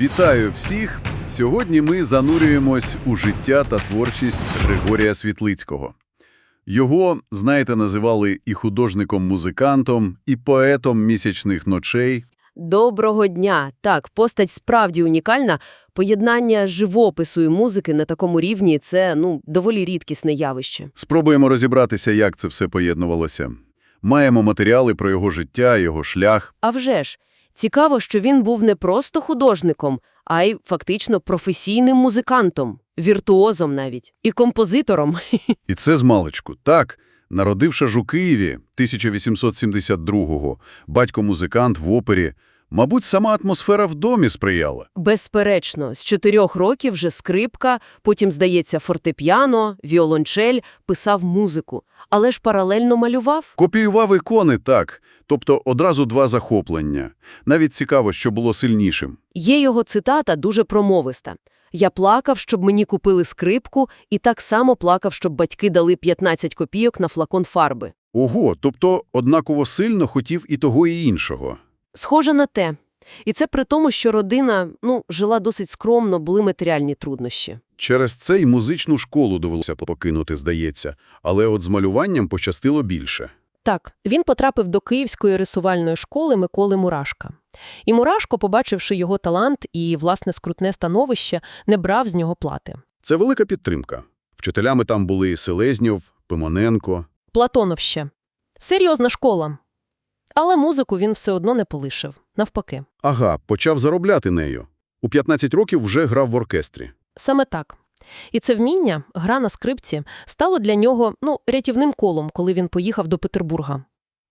Вітаю всіх! Сьогодні ми занурюємось у життя та творчість Григорія Світлицького. Його, знаєте, називали і художником-музикантом, і поетом місячних ночей. Доброго дня! Так, постать справді унікальна. Поєднання живопису і музики на такому рівні – це, ну, доволі рідкісне явище. Спробуємо розібратися, як це все поєднувалося. Маємо матеріали про його життя, його шлях. А вже ж, цікаво, що він був не просто художником, а й фактично професійним музикантом, віртуозом навіть, і композитором. І це з маличку, Так, народивши ж у Києві 1872-го, батько-музикант в опері, мабуть, сама атмосфера в домі сприяла. Безперечно, з чотирьох років вже скрипка, потім, здається, фортепіано, віолончель, писав музику, але ж паралельно малював. Копіював ікони, так, тобто одразу два захоплення. Навіть цікаво, що було сильнішим. Є його цитата дуже промовиста. «Я плакав, щоб мені купили скрипку, і так само плакав, щоб батьки дали 15 копійок на флакон фарби». Ого, тобто однаково сильно хотів і того, і іншого. Схоже на те. І це при тому, що родина, ну, жила досить скромно, були матеріальні труднощі. Через це й музичну школу довелося покинути, здається, але от з малюванням пощастило більше. Так, він потрапив до Київської рисувальної школи Миколи Мурашка. І Мурашко, побачивши його талант і, власне, скрутне становище, не брав з нього плати. Це велика підтримка. Вчителями там були Селезньов, Пимоненко. Платонов ще. Серйозна школа. Але музику він все одно не полишив. Навпаки. Ага, почав заробляти нею. У 15 років вже грав в оркестрі. Саме так. І це вміння, гра на скрипці, стало для нього, ну, рятівним колом, коли він поїхав до Петербурга.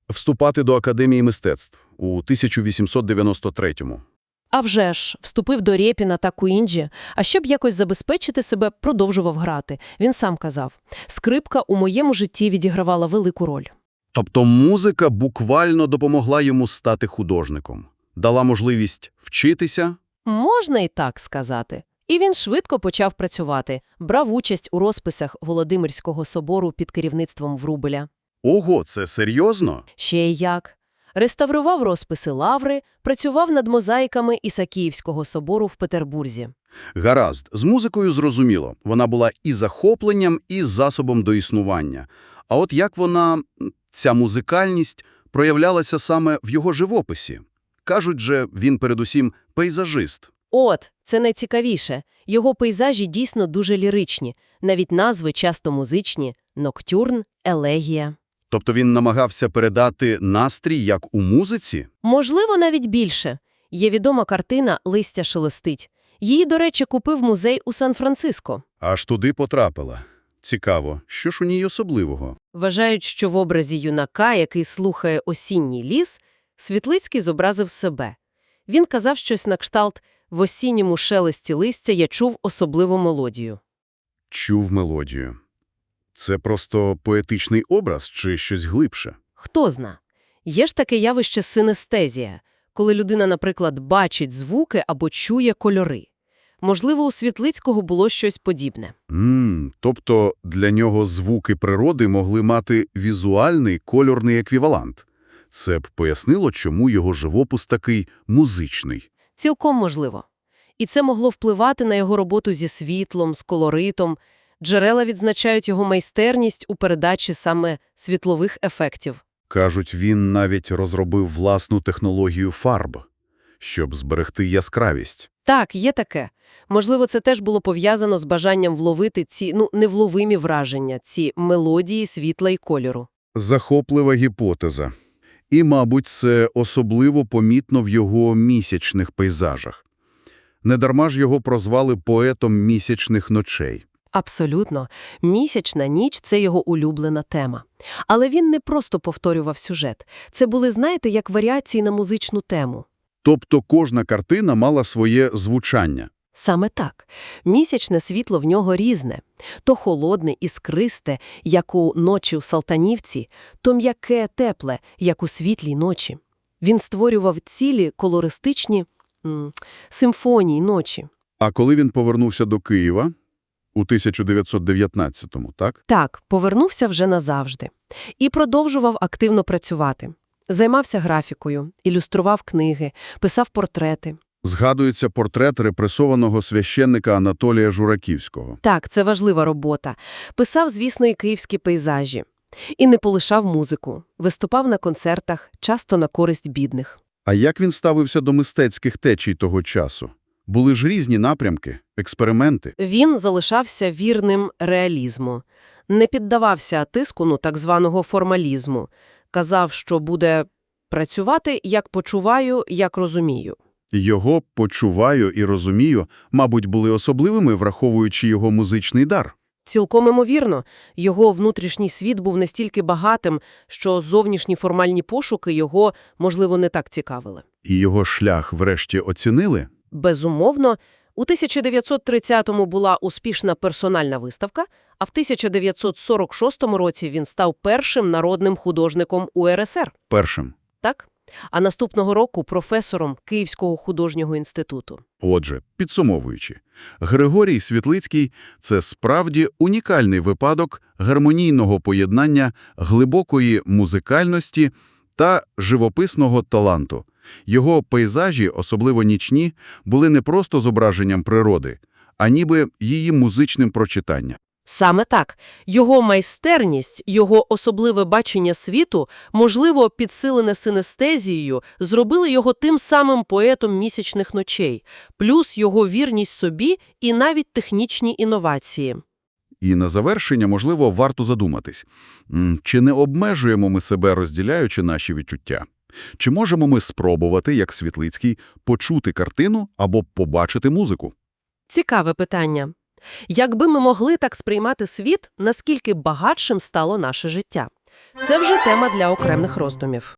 Вступати до Академії мистецтв у 1893-му. А вже ж, вступив до Рєпіна та Куінджі, а щоб якось забезпечити себе, продовжував грати. Він сам казав, скрипка у моєму житті відігравала велику роль. Тобто музика буквально допомогла йому стати художником. Дала можливість вчитися. Можна і так сказати. І він швидко почав працювати, брав участь у розписах Володимирського собору під керівництвом Врубеля. Ого, це серйозно? Ще й як. Реставрував розписи Лаври, працював над мозаїками Ісакіївського собору в Петербурзі. Гаразд, з музикою зрозуміло. Вона була і захопленням, і засобом до існування. А от як вона, ця музикальність, проявлялася саме в його живописі? Кажуть же, він передусім пейзажист. От, це найцікавіше. Його пейзажі дійсно дуже ліричні, навіть назви часто музичні – ноктюрн, елегія. Тобто він намагався передати настрій, як у музиці? Можливо, навіть більше. Є відома картина «Листя шелестить». Її, до речі, купив музей у Сан-Франциско. Аж туди потрапила. Цікаво, що ж у ній особливого? Вважають, що в образі юнака, який слухає осінній ліс, Світлицький зобразив себе. Він казав щось на кшталт «В осінньому шелесті листя я чув особливу мелодію». Чув мелодію. Це просто поетичний образ чи щось глибше? Хто зна. Є ж таке явище синестезія, коли людина, наприклад, бачить звуки або чує кольори. Можливо, у Світлицького було щось подібне. Ммм, тобто для нього звуки природи могли мати візуальний кольорний еквівалант. Це б пояснило, чому його живопис такий музичний. Цілком можливо. І це могло впливати на його роботу зі світлом, з колоритом. Джерела відзначають його майстерність у передачі саме світлових ефектів. Кажуть, він навіть розробив власну технологію фарб, щоб зберегти яскравість. Так, є таке. Можливо, це теж було пов'язано з бажанням вловити ці, ну, невловимі враження, ці мелодії світла і кольору. Захоплива гіпотеза. І, мабуть, це особливо помітно в його місячних пейзажах. Недарма ж його прозвали поетом місячних ночей. Абсолютно. Місячна ніч – це його улюблена тема. Але він не просто повторював сюжет. Це були, знаєте, як варіації на музичну тему. Тобто кожна картина мала своє звучання. Саме так. Місячне світло в нього різне. То холодне, іскристе, як у ночі у Салтанівці, то м'яке, тепле, як у світлій ночі. Він створював цілі колористичні м, симфонії ночі. А коли він повернувся до Києва у 1919-му, так? Так, повернувся вже назавжди. І продовжував активно працювати. Займався графікою, ілюстрував книги, писав портрети. Згадується портрет репресованого священника Анатолія Жураківського. Так, це важлива робота. Писав, звісно, і київські пейзажі. І не полишав музику. Виступав на концертах, часто на користь бідних. А як він ставився до мистецьких течій того часу? Були ж різні напрямки, експерименти. Він залишався вірним реалізму. Не піддавався тиску ну, так званого формалізму. Казав, що буде працювати, як почуваю, як розумію. Його «почуваю» і «розумію», мабуть, були особливими, враховуючи його музичний дар. Цілком імовірно, його внутрішній світ був настільки багатим, що зовнішні формальні пошуки його, можливо, не так цікавили. І його шлях врешті оцінили? Безумовно, у 1930-му була успішна персональна виставка, а в 1946 році він став першим народним художником УРСР. Першим. Так? А наступного року професором Київського художнього інституту. Отже, підсумовуючи, Григорій Світлицький – це справді унікальний випадок гармонійного поєднання глибокої музикальності та живописного таланту. Його пейзажі, особливо нічні, були не просто зображенням природи, а ніби її музичним прочитанням. Саме так. Його майстерність, його особливе бачення світу, можливо, підсилене синестезією, зробили його тим самим поетом місячних ночей, плюс його вірність собі і навіть технічні інновації. І на завершення, можливо, варто задуматись, чи не обмежуємо ми себе, розділяючи наші відчуття? Чи можемо ми спробувати, як Світлицький, почути картину або побачити музику? Цікаве питання. Якби ми могли так сприймати світ, наскільки багатшим стало наше життя? Це вже тема для окремих роздумів.